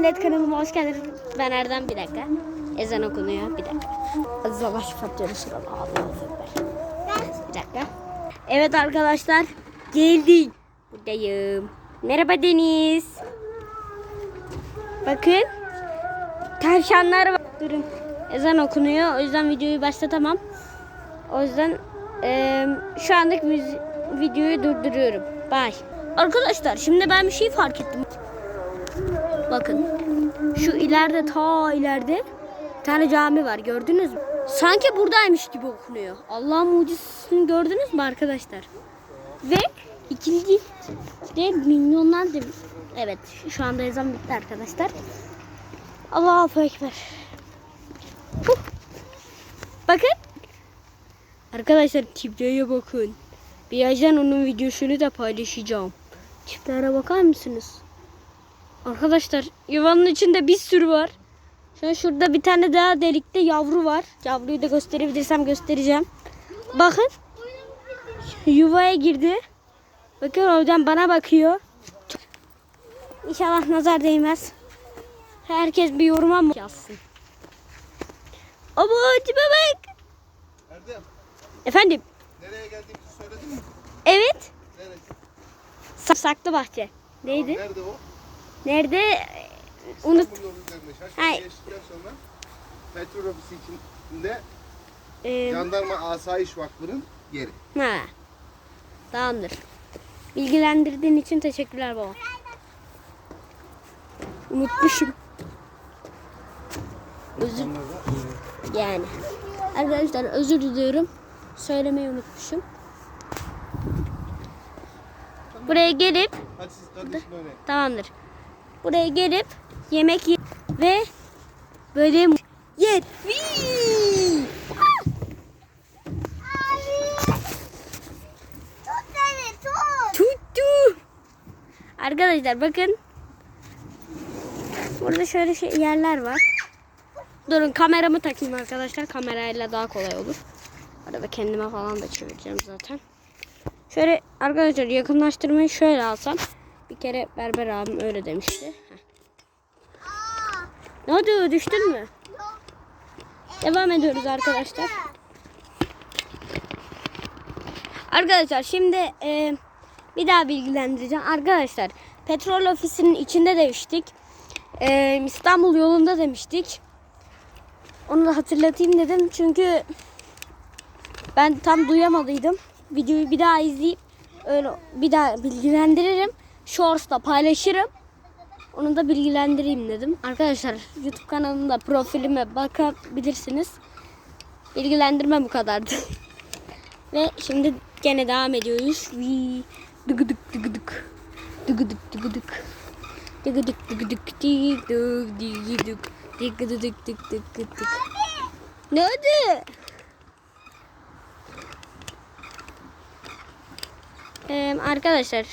Evet kanalıma hoş geldiniz. Ben Erdem bir dakika. Ezan okunuyor bir dakika. Savaş patlıyorum sırada. Allah'u ekber. Bir dakika. Evet arkadaşlar geldik. Buradayım. Merhaba Deniz. Bakın. Tavşanlar var. Durun. Ezan okunuyor. O yüzden videoyu başlatamam. O yüzden eee, şu anlık videoyu durduruyorum. Bye. Arkadaşlar şimdi ben bir şey fark ettim. Bakın. Şu ileride ta ileride bir tane cami var gördünüz mü? Sanki buradaymış gibi okunuyor. Allah'ın mucizesini gördünüz mü arkadaşlar? Ve ikinci de milyonlar da Evet şu anda ezan bitti arkadaşlar. Allahu Ekber. Huh. Bakın. Arkadaşlar tiplere bakın. Birazdan onun videosunu da paylaşacağım. Tiplere bakar mısınız? Arkadaşlar yuvanın içinde bir sürü var. Şu an şurada bir tane daha delikte yavru var. Yavruyu da gösterebilirsem göstereceğim. Bakın. Yuvaya girdi. Bakın oradan bana bakıyor. İnşallah nazar değmez. Herkes bir yoruma mı yazsın? Ama tipe bak. Erdem, Efendim. nereye geldiğimizi söyledin mi? Evet. Neresi? Sa- Saklı bahçe. Neydi? Nerede o? Nerede? Unut. İstanbul yolu üzerinde. Şaşkın Hay. geçtikten sonra petrol ofisi içinde Ee, Jandarma Asayiş Vakfı'nın yeri. Ha. Tamamdır. Bilgilendirdiğin için teşekkürler baba. Unutmuşum. Özür yani. Arkadaşlar özür diliyorum. Söylemeyi unutmuşum. Buraya gelip Hadi siz öyle. tamamdır. Buraya gelip yemek ye ve böyle tut. Tuttu. Arkadaşlar bakın. Burada şöyle şey yerler var. Durun kameramı takayım arkadaşlar. Kamerayla daha kolay olur. Arada kendime falan da çevireceğim zaten. Şöyle arkadaşlar yakınlaştırmayı şöyle alsam. Bir kere berber abim öyle demişti. Ne oldu düştün mü? Devam ediyoruz arkadaşlar. Arkadaşlar şimdi e, bir daha bilgilendireceğim. Arkadaşlar petrol ofisinin içinde demiştik. E, İstanbul yolunda demiştik. Onu da hatırlatayım dedim. Çünkü ben tam duyamadıydım. Videoyu bir daha izleyip öyle bir daha bilgilendiririm. Shorts'ta paylaşırım. Onu da bilgilendireyim dedim. Arkadaşlar YouTube kanalımda profilime bakabilirsiniz. Bilgilendirme bu kadardı. Ve şimdi gene devam ediyoruz. Vi dıgıdık dıgıdık. Dıgıdık dıgıdık. Dıgıdık dıgıdık dıgıdık dıgıdık dıgıdık dıgıdık dıgıdık. Ne oldu? Ee, arkadaşlar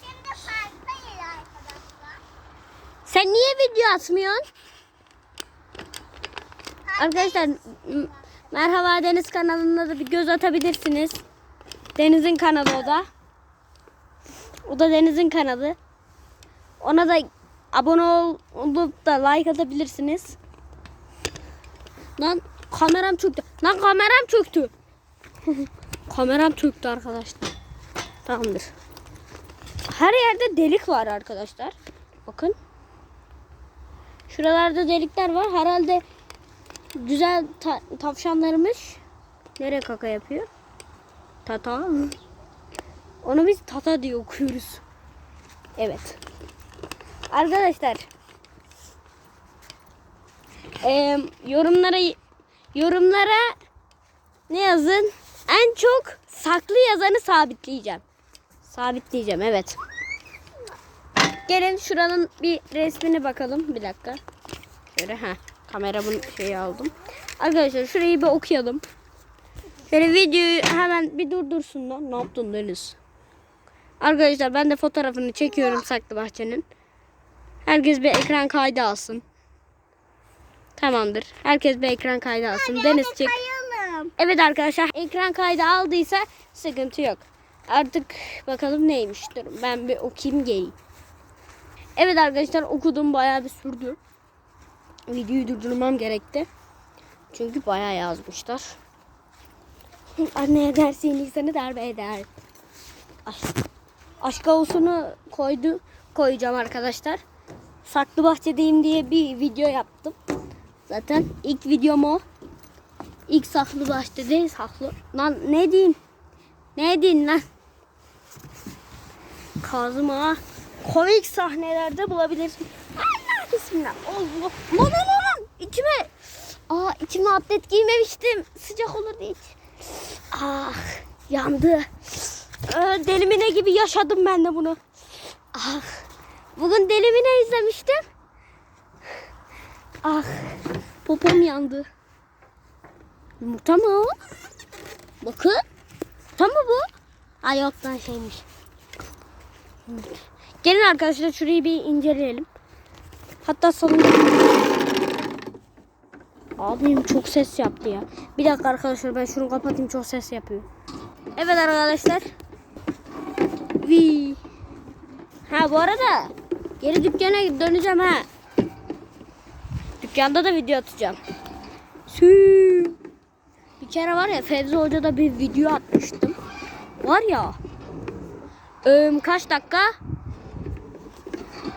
Şimdi parktayız arkadaşlar. Sen niye video atmıyorsun? Arkadaşlar merhaba Deniz kanalına da bir göz atabilirsiniz. Deniz'in kanalı o da. O da Deniz'in kanalı. Ona da abone ol- olup da like atabilirsiniz. Lan kameram çöktü. Lan kameram çöktü. kameram çöktü arkadaşlar. Tamamdır. Her yerde delik var arkadaşlar. Bakın. Şuralarda delikler var. Herhalde güzel ta- tavşanlarmış. Nereye kaka yapıyor? Tata. Onu biz tata diye okuyoruz. Evet. Arkadaşlar. eee, yorumlara yorumlara ne yazın? En çok saklı yazanı sabitleyeceğim. Sabitleyeceğim evet. Gelin şuranın bir resmine bakalım. Bir dakika. Şöyle ha kameramın şeyi aldım. Arkadaşlar şurayı bir okuyalım. Şöyle videoyu hemen bir durdursun lan. Ne yaptın Deniz? Arkadaşlar ben de fotoğrafını çekiyorum saklı bahçenin. Herkes bir ekran kaydı alsın. Tamamdır. Herkes bir ekran kaydı alsın. Deniz çık. Kayalım. Evet arkadaşlar ekran kaydı aldıysa sıkıntı yok. Artık bakalım neymiş. Durun ben bir okuyayım geleyim. Evet arkadaşlar okudum bayağı bir sürdü. Videoyu durdurmam gerekti. Çünkü bayağı yazmışlar. Anne ederse insanı darbe eder. Aşk. Aşk olsunu koydu, koyacağım arkadaşlar. Saklı bahçedeyim diye bir video yaptım. Zaten ilk videom o. İlk saklı bahçede saklı. Lan ne diyeyim? Ne diyeyim lan? Kazım Ağa komik sahnelerde bulabilirsin. Allah bismillah. Allah. Lan lan lan. İçime. Aa içime atlet giymemiştim. Sıcak olur diye. Ah yandı. Ee, delimine gibi yaşadım ben de bunu. Ah. Bugün delimine izlemiştim. Ah. Popom yandı. Yumurta mı o? Bakın. Yumurta mı bu? Ay yok lan şeymiş. Gelin arkadaşlar şurayı bir inceleyelim. Hatta salonda... Abim çok ses yaptı ya. Bir dakika arkadaşlar ben şunu kapatayım çok ses yapıyor. Evet arkadaşlar. Vi. Ha bu arada geri dükkana döneceğim ha. Dükkanda da video atacağım. Sü. Bir kere var ya Fevzi Hoca'da bir video atmıştım. Var ya. Öm, kaç dakika?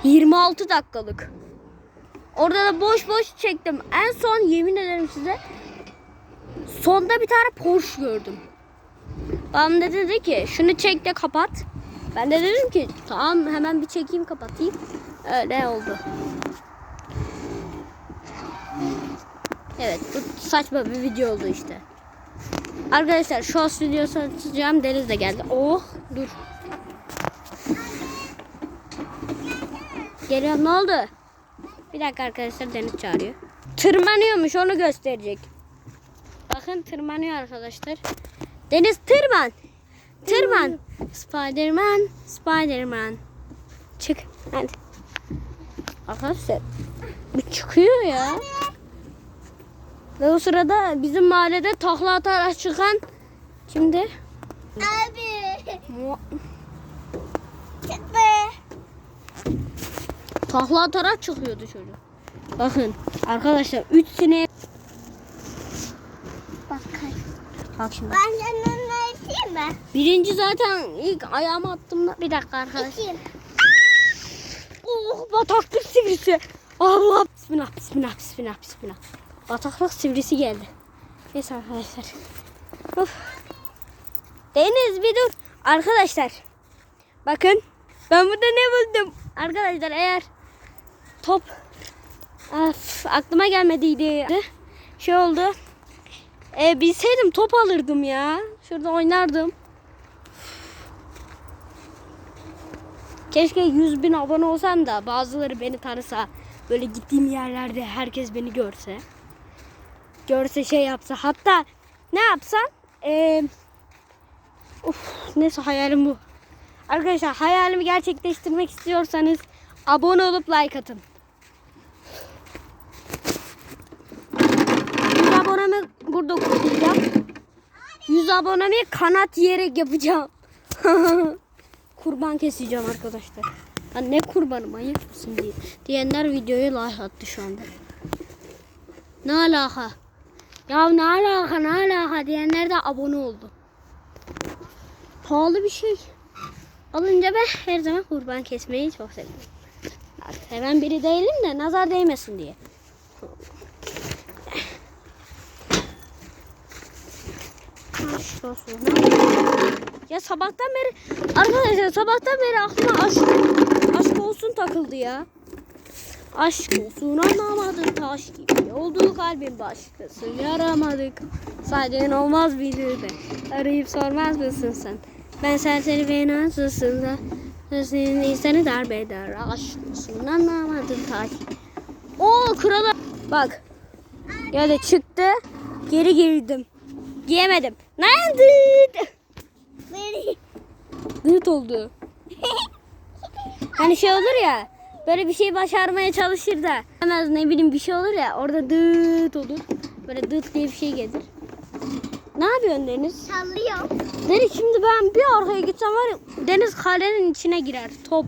26 dakikalık. Orada da boş boş çektim. En son yemin ederim size sonda bir tane Porsche gördüm. Babam da dedi ki şunu çek de kapat. Ben de dedim ki tamam hemen bir çekeyim kapatayım. Öyle oldu. Evet bu saçma bir video oldu işte. Arkadaşlar şu videosu atacağım Deniz de geldi. Oh dur. Geliyor ne oldu? Bir dakika arkadaşlar Deniz çağırıyor. Tırmanıyormuş onu gösterecek. Bakın tırmanıyor arkadaşlar. Deniz tırman. Tırman. Spiderman. Spiderman. Çık. Hadi. Arkadaşlar bu çıkıyor ya. Ve o sırada bizim mahallede takla atarak çıkan kimdi? Abi. Mu- Çıktı. Takla atarak çıkıyordu çocuk. Bakın arkadaşlar 3 sene Bak. Bak şimdi. Ben yanına iteyim mi? Birinci zaten ilk ayağımı attığımda bir dakika arkadaşlar. İteyim. Oh bataklık sivrisi. Allah bismillah bismillah bismillah bismillah. Bataklık sivrisi geldi. Neyse arkadaşlar. Of. Deniz bir dur. Arkadaşlar. Bakın. Ben burada ne buldum? Arkadaşlar eğer top Of, aklıma gelmediydi. Şey oldu. E, bilseydim top alırdım ya. Şurada oynardım. Keşke 100 bin abone olsam da bazıları beni tanısa. Böyle gittiğim yerlerde herkes beni görse. Görse şey yapsa. Hatta ne yapsam? Ee, uf, neyse hayalim bu. Arkadaşlar hayalimi gerçekleştirmek istiyorsanız abone olup like atın. 100 abonemi burada kutlayacağım. 100 abonemi kanat yiyerek yapacağım. kurban keseceğim arkadaşlar. Ya ne kurbanı manyak mısın diye. Diyenler videoya like attı şu anda. Ne alaka? Ya ne alaka ne alaka diyenler de abone oldu. Pahalı bir şey. Alınca ben her zaman kurban kesmeyi çok seviyorum. Seven biri değilim de nazar değmesin diye. Olsun. Ya sabahtan beri arkadaşlar sabahtan beri aklıma aşk, aşk olsun takıldı ya. Aşk olsun anlamadım taş gibi oldu kalbim başkası yaramadık. Sadece olmaz bilirdi. Arayıp sormaz mısın sen? Ben serseri ve nasılsın da senin insanı darbe eder. Aşk olsun anlamadım taş. O krala bak. Ya da çıktı geri girdim. Giyemedim. Nerede? Dıt oldu. Hani şey olur ya. Böyle bir şey başarmaya çalışır da. Hemen ne bileyim bir şey olur ya. Orada dıt olur. Böyle dıt diye bir şey gelir. Ne yapıyorsun Deniz? Sallıyor. Deniz şimdi ben bir arkaya gitsem var ya Deniz kalenin içine girer. Top.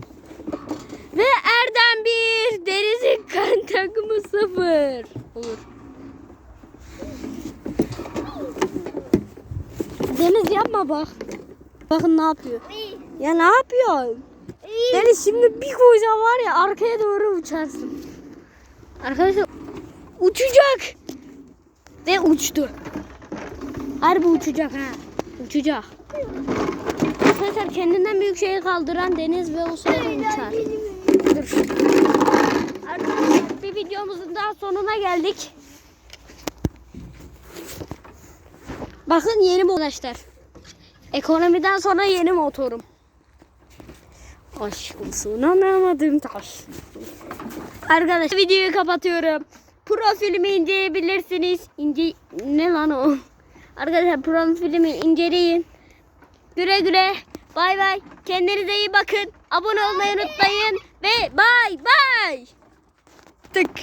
Ve Erdem bir, Deniz'in kan takımı sıfır. Olur. Yapma bak. Bakın ne yapıyor. Ya ne yapıyorsun? Bir. Deniz şimdi bir koyacağım var ya arkaya doğru uçarsın. Arkadaşlar uçacak. Ve uçtu. Harbi uçacak ha. Uçacak. Arkadaşlar kendinden büyük şeyi kaldıran Deniz ve o sırada uçar. Dur. Arkadaşlar bir videomuzun daha sonuna geldik. Bakın yeni arkadaşlar. Ekonomiden sonra yeni motorum. Aşk olsun anlamadım taş. Arkadaşlar videoyu kapatıyorum. Profilimi inceleyebilirsiniz. İnce ne lan o? Arkadaşlar profilimi inceleyin. Güle güle. Bay bay. Kendinize iyi bakın. Abone olmayı unutmayın. Ve bay bay. Tık.